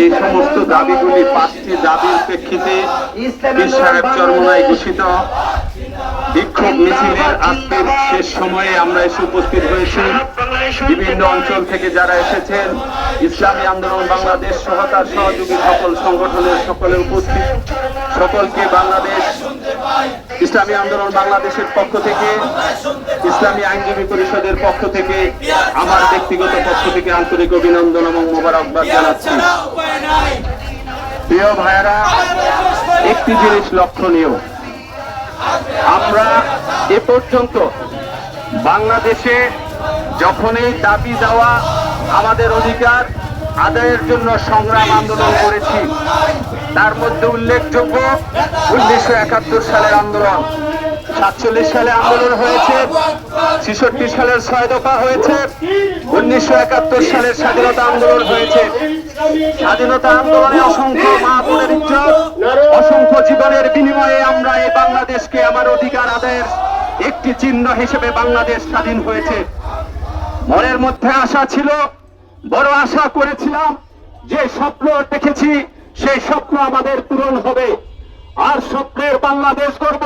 এই সমস্ত দাবিগুলি পাঁচটি দাবির প্রেক্ষিতে পীর সাহেব চরমনায় ঘোষিত। বিক্ষোভ মিছিলের আজকের শেষ সময়ে আমরা এসে উপস্থিত হয়েছি। বিভিন্ন অঞ্চল থেকে যারা এসেছেন, ইসলামী আন্দোলন, বাংলাদেশ সহ তার সহযোগী সকল সংগঠনের সকলে উপস্থিত। সকলকে বাংলাদেশ ইসলামী আন্দোলন বাংলাদেশের পক্ষ থেকে, ইসলামী আইনজীবী পরিষদের পক্ষ থেকে, আমার ব্যক্তিগত পক্ষ থেকে আন্তরিক অভিনন্দন এবং মোবারকবাদ জানাচ্ছি। প্রিয় ভাইয়েরা, একটি জিনিস লক্ষণীয়। আমরা এ পর্যন্ত বাংলাদেশে যখনই দাবি দেওয়া আমাদের অধিকার, আদায়ের জন্য সংগ্রাম আন্দোলন করেছি তার মধ্যে উল্লেখযোগ্য উনিশশো একাত্তর সালের আন্দোলন। সাতচল্লিশ সালে আন্দোলন হয়েছে, ছেষট্টি সালের ছয় দফা হয়েছে, উনিশশো একাত্তর সালের স্বাধীনতা আন্দোলন হয়েছে। স্বাধীনতা আন্দোলনে অসংখ্য মা ইজ্জত, অসংখ্য জীবনের বিনিময়ে আমরা এই বাংলাদেশকে আমার অধিকার আদায়ের একটি চিহ্ন হিসেবে বাংলাদেশ স্বাধীন হয়েছে। মনের মধ্যে আশা ছিল, বড় আশা করেছিলাম, যে স্বপ্ন দেখেছি সেই স্বপ্ন আমাদের পূরণ হবে। আর স্বপ্নের বাংলাদেশ করব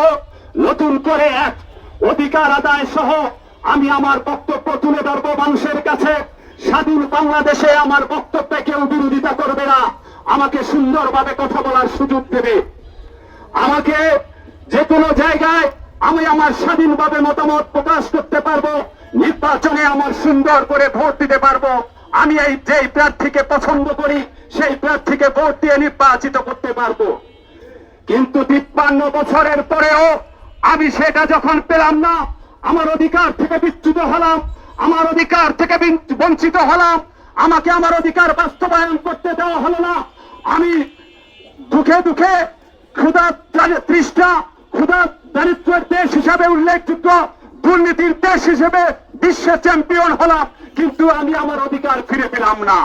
নতুন করে এক অধিকার আদায় সহ আমি আমার বক্তব্য তুলে ধরবো মানুষের কাছে। স্বাধীন বাংলাদেশে আমার বক্তব্যে কেউ বিরোধিতা করবে না। আমাকে সুন্দরভাবে কথা বলার সুযোগ দেবে। আমাকে যে কোনো জায়গায় আমি আমার স্বাধীনভাবে মতামত প্রকাশ করতে পারব। নির্বাচনে আমার সুন্দর করে ভোট দিতে পারব। আমি এই যেই প্রার্থীকে পছন্দ করি, সেই প্রার্থীকে ভোট দিয়ে নির্বাচিত করতে পারব। কিন্তু তিপ্পান্ন বছরের পরেও আমি সেটা যখন পেলাম না, আমার অধিকার থেকে বিচ্যুত হলাম, আমার অধিকার থেকে বঞ্চিত হলাম, আমাকে আমার অধিকার বাস্তবায়ন করতে দেওয়া হলো না। আমি দুঃখে দুঃখে ক্ষুদা তৃষ্ণা ক্ষুদা দারিদ্রের দেশ হিসাবে উল্লেখযোগ্য, দুর্নীতির দেশ হিসেবে বিশ্ব চ্যাম্পিয়ন হলাম কিন্তু আমি আমার অধিকার ফিরে পেলাম না।